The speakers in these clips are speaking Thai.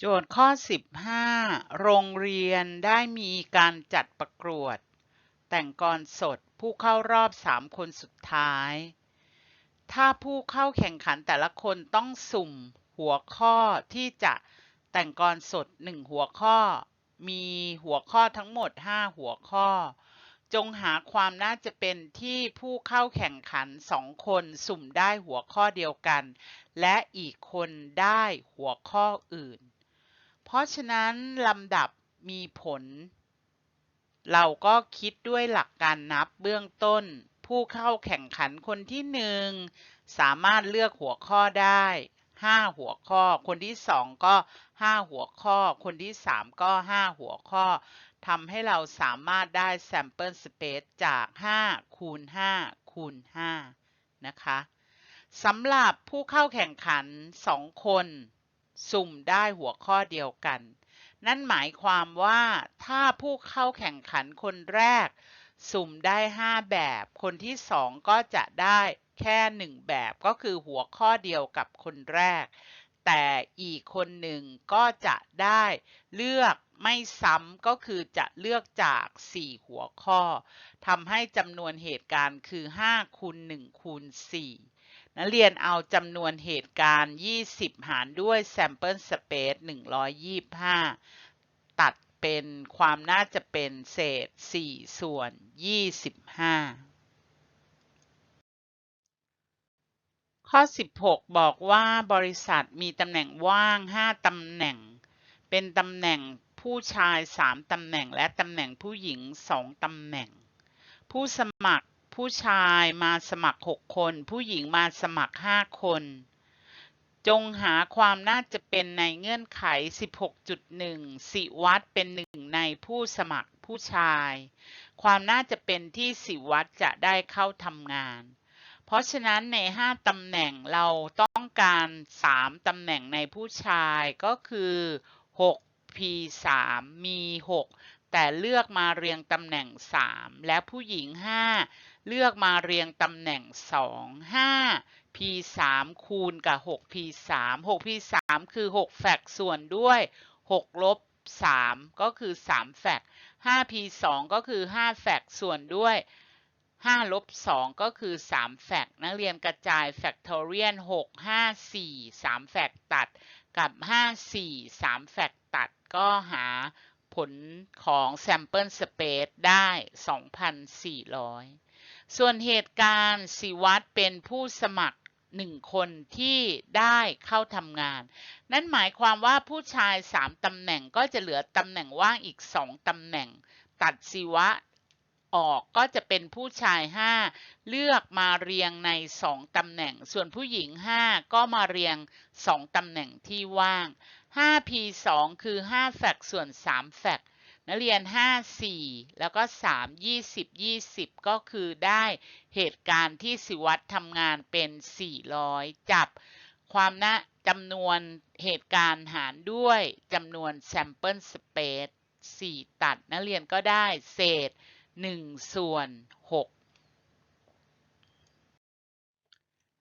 โจทย์ข้อ 15 โรงเรียนได้มีการจัดประกวด แต่งกรสดผู้เข้ารอบ 3 คนสุดท้าย ถ้าผู้เข้าแข่งขันแต่ละคนต้องสุ่มหัวข้อที่จะแต่งกรสด 1 หัวข้อ มีหัวข้อทั้งหมด 5 หัวข้อ จงหาความน่าจะเป็นที่ผู้เข้าแข่งขันสองคนสุ่มได้หัวข้อเดียวกัน และอีกคนได้หัวข้ออื่น เพราะฉะนั้นลำดับมีผล เราก็คิดด้วยหลักการนับเบื้องต้น ผู้เข้าแข่งขันคนที่หนึ่งสามารถเลือกหัวข้อได้ 5 หัวข้อ คนที่2ก็ 5 หัวข้อ คนที่3ก็ 5 หัวข้อทำให้เราสามารถได้ sample space จาก 5 คูณ 5 คูณ 5 นะคะสำหรับผู้เข้าแข่งขัน 2 คน สุ่มได้หัวข้อเดียวกัน นั่นหมายความว่าถ้าผู้เข้าแข่งขันคนแรก สุ่มได้ 5 แบบ คนที่ 2 ก็จะได้แค่ 1 แบบก็คือหัวข้อเดียวกับคนแรก แต่อีกคนหนึ่งก็จะได้เลือกไม่ซ้ำก็คือจะเลือกจาก 4 หัวข้อทำให้จำนวนเหตุการณ์คือ 5คูณ1คูณ4 นักเรียนเอาจำนวนเหตุการณ์ 20 หารด้วย sample space 125 ตัดเป็นความน่าจะเป็นเศษ 4 ส่วน 25 ข้อ 16 บอกว่าบริษัทมีตำแหน่งว่าง 5 ตำแหน่ง เป็นตำแหน่งผู้ชาย 3 ตำแหน่ง และตำแหน่งผู้หญิง 2 ตำแหน่ง ผู้สมัคร ผู้ชายมาสมัคร6คน ผู้หญิงมาสมัคร5คน จงหาความน่าจะเป็นในเงื่อนไข 16.1 สิวัตเป็นหนึ่งในผู้สมัครผู้ชาย ความน่าจะเป็นที่สิวัตจะได้เข้าทำงาน เพราะฉะนั้นใน 5ตำแหน่งเราต้องการ 3ตำแหน่งในผู้ชายก็คือ 6 P3 มี 6 แต่เลือกมาเรียงตำแหน่ง 3 และผู้หญิง 5 เลือกมาเรียงตำแหน่ง 2 5 P3 คูณกับ6 P3 6 P3 คือ 6 แฟกส่วนด้วย 6 ลบ 3 ก็คือ 3 แฟก5 P2 ก็คือ 5 แฟกส่วนด้วย5ลบ2ก็คือ 3 แฟกนักเรียนกระจาย แฟกทอเรียน 6 5 4 3 แฟกตัดกับ 5 4 3 แฟกตัดก็หา ผลของ sample space ได้ 2,400 ส่วนเหตุการณ์สิวัตเป็นผู้สมัคร1คนที่ได้เข้าทำงาน นั่นหมายความว่าผู้ชาย 3ตำแหน่งก็จะเหลือตำแหน่งว่างอีก 2ตำแหน่ง ตัดสิวะออกก็จะเป็นผู้ชาย 5 เลือกมาเรียงใน 2ตำแหน่ง ส่วนผู้หญิง 5 ก็มาเรียง 2ตำแหน่งที่ว่าง 5p2 คือ 5 แฟกส่วน 3 แฟกนักเรียน 5 4 แล้วก็ 3 20 20 ก็คือได้เหตุการณ์ที่สิวัตรทำงานเป็น 400 จับความนะจำนวนเหตุการณ์หารด้วยจำนวน sample space 4 ตัด นักเรียนก็ได้เศษ 1 ส่วน 6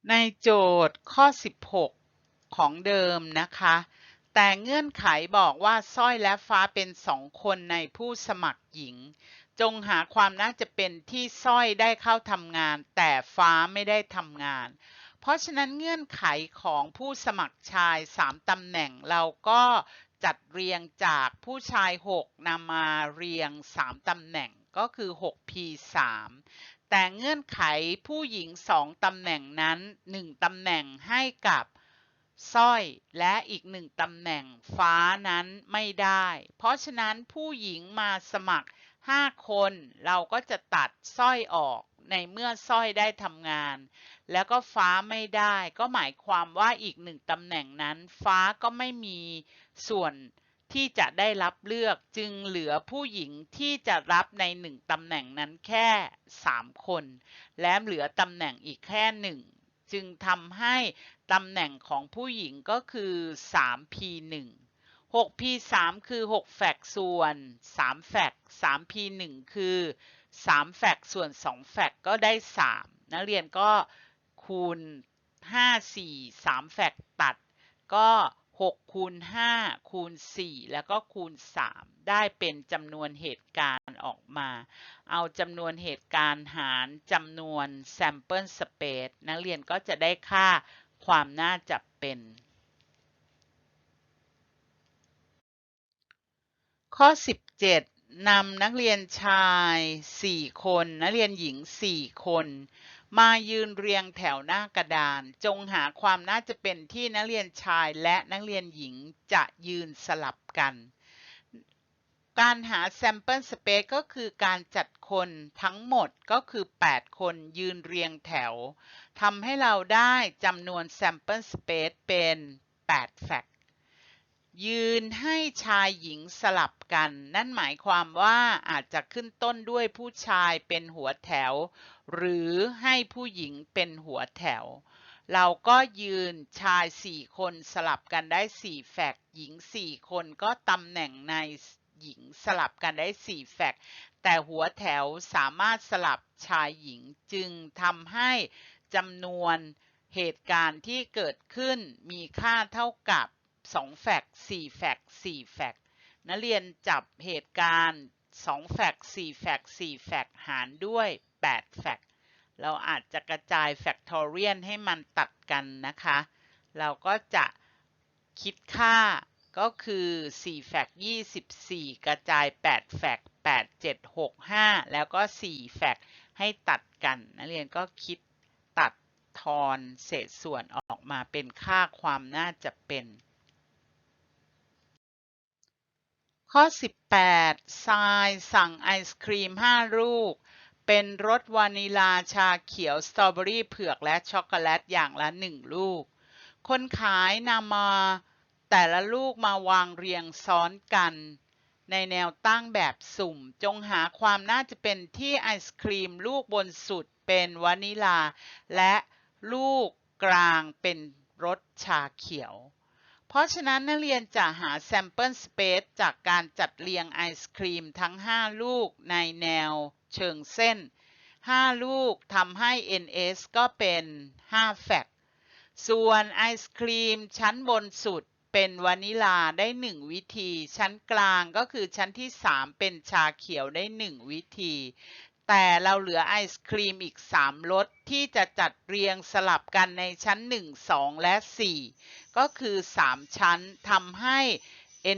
ในโจทย์ข้อ 16 ของเดิมนะคะ แต่เงื่อนไขบอกว่าสร้อยและฟ้าเป็นสองคนในผู้สมัครหญิง จงหาความน่าจะเป็นที่สร้อยได้เข้าทำงาน แต่ฟ้าไม่ได้ทำงาน เพราะฉะนั้นเงื่อนไขของผู้สมัครชาย3ตำแหน่งเราก็จัดเรียงจากผู้ชาย 6นำมาเรียง 3ตำแหน่งก็คือ 6p3 แต่เงื่อนไขผู้หญิง 2ตำแหน่งนั้น 1ตำแหน่งให้กับ สร้อยและอีกหนึ่งตำแหน่งฟ้านั้นไม่ได้ เพราะฉะนั้นผู้หญิงมาสมัคร 5 คนเราก็จะตัดสร้อยออกในเมื่อสร้อยได้ทำงาน แล้วก็ฟ้าไม่ได้ ก็หมายความว่าอีกหนึ่งตำแหน่งนั้น ฟ้าก็ไม่มีส่วนที่จะได้รับเลือกจึงเหลือผู้หญิงที่จะรับในหนึ่งตำแหน่งนั้นแค่ 3 คน และเหลือตำแหน่งอีกแค่หนึ่งจึงทำให้ ตำแหน่งของผู้หญิงก็คือ 3p1 6p3 คือ 6 แฟกส่วน 3 แฟก 3p1 คือ 3 แฟกส่วน 2 แฟกก็ได้ 3 นักเรียนก็คูณ 5 4 3 แฟกตัด ก็ 6 คูณ 5 คูณ 4 แล้วก็คูณ 3 ได้เป็นจำนวนเหตุการณ์ออกมา เอาจำนวนเหตุการณ์หารจำนวน sample space นักเรียนก็จะได้ค่า ความน่าจะเป็น ข้อ 17นำนักเรียนชาย 4 คน นักเรียนหญิง 4 คน มายืนเรียงแถวหน้ากระดาน จงหาความน่าจะเป็นที่นักเรียนชายและนักเรียนหญิงจะยืนสลับกัน การหา sample space ก็คือการจัดคนทั้งหมดก็คือ 8 คนยืนเรียงแถวทำให้เราได้จำนวน sample space เป็น8แฟกต์ยืนให้ชายหญิงสลับกัน นั่นหมายความว่าอาจจะขึ้นต้นด้วยผู้ชายเป็นหัวแถว หรือให้ผู้หญิงเป็นหัวแถว เราก็ยืนชาย 4 คนสลับกันได้ 4 แฟกต์หญิง 4 คนก็ตำแหน่งใน หญิงสลับกันได้ 4 แฟกแต่หัวแถวสามารถสลับชายหญิงจึงทำให้จำนวนเหตุการณ์ที่เกิดขึ้นมีค่าเท่ากับ 2 แฟก4แฟก4แฟกนักเรียนจับเหตุการณ์ 2 แฟก4แฟก4แฟกหารด้วย 8 แฟกเราอาจจะกระจายแฟกทอเรียนให้มันตัดกันนะคะ เราก็จะคิดค่า ก็คือ4แฟกต์24 กระจาย8แฟกต์8 7 6 5 แล้วก็4แฟกต์ให้ตัดกัน นักเรียนก็คิดตัดทอนเศษส่วนออกมาเป็นค่าความน่าจะเป็น ข้อ 18ทรายสั่งไอศครีม 5 ลูก เป็นรสวานิลาชาเขียว สตรอเบอรี่เผือกและช็อกโกแลตอย่างละ 1 ลูก คนขายนำมา แต่ละลูกมาวางเรียงซ้อนกัน ในแนวตั้งแบบสุ่ม จงหาความน่าจะเป็นที่ไอศครีมลูกบนสุดเป็นวานิลา และลูกกลางเป็นรสชาเขียว เพราะฉะนั้นนักเรียนจะหา sample space จากการจัดเรียงไอศครีมทั้ง 5 ลูกในแนวเชิงเส้น 5 ลูกทำให้ ns ก็เป็น 5 แฟกต์ส่วนไอศครีมชั้นบนสุด เป็นวานิลาได้ 1 วิธี ชั้นกลางก็คือชั้นที่ 3 เป็นชาเขียวได้ 1 วิธี แต่เราเหลือไอศครีมอีก 3รสที่จะจัดเรียงสลับกันในชั้น 1 2 และ 4 ก็คือ 3 ชั้นทำให้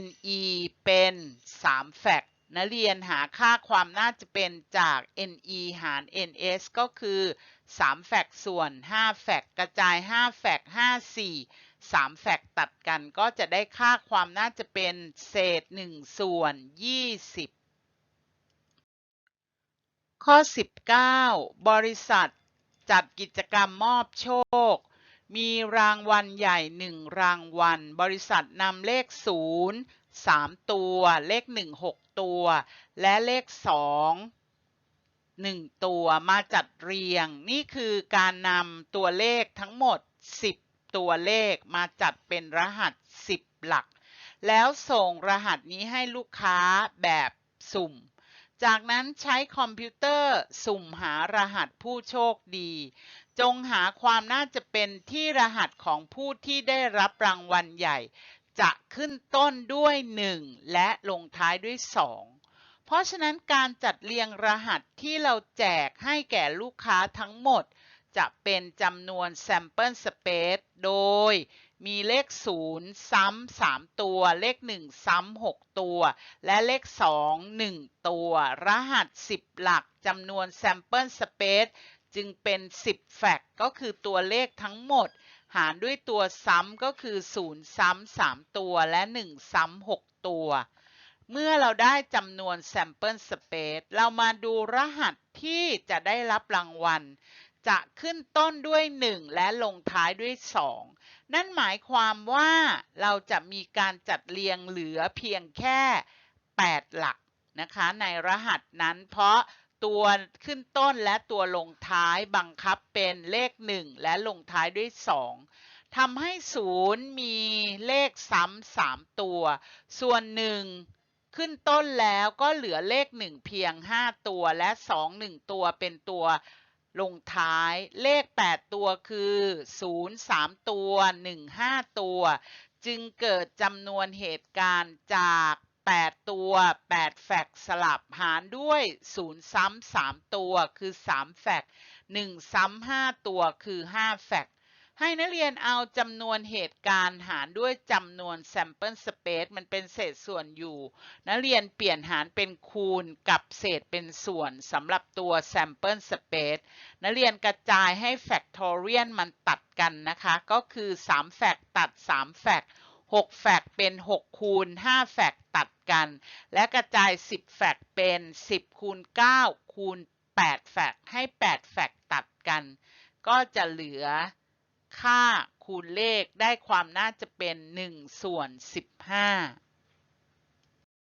NE เป็น 3 แฟกต์นักเรียนหาค่าความน่าจะเป็นจาก NE หาร NS ก็คือ 3 แฟกต์ส่วน 5 แฟกต์กระจาย 5 แฟกต์5 4 3 แฟกตัดกันก็จะได้ค่าความน่าจะเป็นเศษ 1 ส่วน 20 ข้อ 19 บริษัทจัดกิจกรรมมอบโชค มีรางวัลใหญ่ 1 รางวัล บริษัทนำเลข 0 3 ตัว เลข 1 6 ตัว และเลข 2 1 ตัวมาจัดเรียง นี่คือการนำตัวเลขทั้งหมด 10 ตัวเลขมาจัดเป็นรหัส 10 หลัก แล้วส่งรหัสนี้ให้ลูกค้าแบบสุ่ม จากนั้นใช้คอมพิวเตอร์สุ่มหารหัสผู้โชคดี จงหาความน่าจะเป็นที่รหัสของผู้ที่ได้รับรางวัลใหญ่ จะขึ้นต้นด้วย 1 และลงท้ายด้วย 2เพราะฉะนั้นการจัดเรียงรหัสที่เราแจกให้แก่ลูกค้าทั้งหมด จะเป็นจำนวน sample space โดยมีเลข 0 ซ้ำ 3 ตัว เลข 1 ซ้ำ 6 ตัว และเลข 2 1 ตัว รหัส 10 หลักจำนวน sample space จึงเป็น 10 แฟกต์ก็คือตัวเลขทั้งหมด หารด้วยตัวซ้ำก็คือ 0 ซ้ำ 3 ตัว และ 1 ซ้ำ 6 ตัว เมื่อเราได้จำนวน sample space เรามาดูรหัสที่จะได้รับรางวัล จะขึ้นต้นด้วย 1 และลงท้ายด้วย 2 นั่นหมายความว่าเราจะมีการจัดเรียงเหลือเพียงแค่ 8 หลักนะคะในรหัสนั้นเพราะตัวขึ้นต้นและตัวลงท้ายบังคับเป็นเลข 1 และลงท้ายด้วย 2ทำให้ 0 มีเลขซ้ำ3ตัว ส่วน 1 ขึ้นต้นแล้วก็เหลือเลข 1 เพียง 5 ตัวและ 2 1 ตัวเป็นตัว ลงท้ายเลข 8 ตัวคือ 0 3 ตัว 1 5 ตัว จึงเกิดจำนวนเหตุการณ์จาก 8 ตัว 8 แฟกต์สลับหารด้วย 0 ซ้ำ3ตัวคือ 3 แฟก1 ซ้ำ5ตัวคือ 5 แฟก ให้นักเรียนเอาจำนวนเหตุการณ์หารด้วยจำนวน sample space มันเป็นเศษส่วนอยู่ นักเรียนเปลี่ยนหารเป็นคูณกับเศษเป็นส่วนสำหรับตัว sample space นักเรียนกระจายให้ factorial มันตัดกันนะคะ ก็คือ3แฟกต์ตัด3แฟกต์6แฟกต์เป็น 6 คูณ 5 แฟกต์ตัดกัน และกระจาย 10 แฟกต์เป็น 10 คูณ 9 คูณ 8 แฟกต์ให้ 8 แฟกต์ตัดกัน ก็จะเหลือ ค่าคูณเลขได้ความน่าจะเป็น 1 ส่วน 15